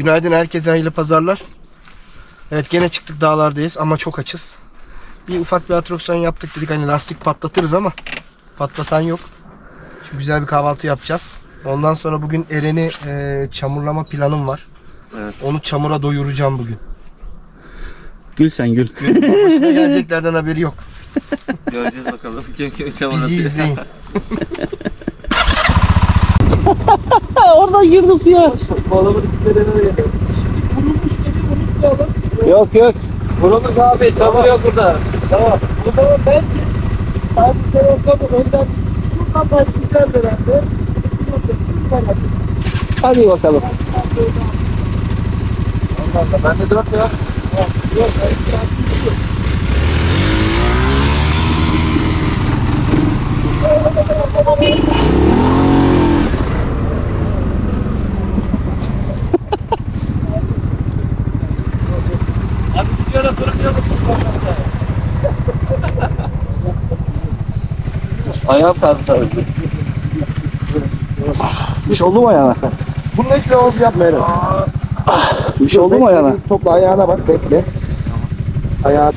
Günaydın herkese hayırlı pazarlar. Evet gene çıktık dağlardayız ama çok açız. Bir ufak bir atraksiyon yaptık dedik hani lastik patlatırız ama patlatan yok. Şimdi güzel bir kahvaltı yapacağız. Ondan sonra bugün Eren'i e, çamurlama planım var. Evet. Onu çamura doyuracağım bugün. Gül sen gül. Başına geleceklerden haberi yok. Göreceğiz bakalım kim kim çamur Bizi atıyor. izleyin. Oradan girdi suya. Balımın içinde de öyle. Vurulmuş dedi unutmayalım. Yok yok. Vurulmuş abi çamur yok burada. Tamam. O zaman belki abi sen ortamı önden şuradan başlayacağız herhalde. Hadi bakalım. Ben de dört ya. Abi Ayağım kaldı sadece. Bir şey oldu mu ayağına? Bununla hiç lavaz yapma Eren. Bir şey oldu mu ayağına? Topla ayağına bak bekle. Ayağı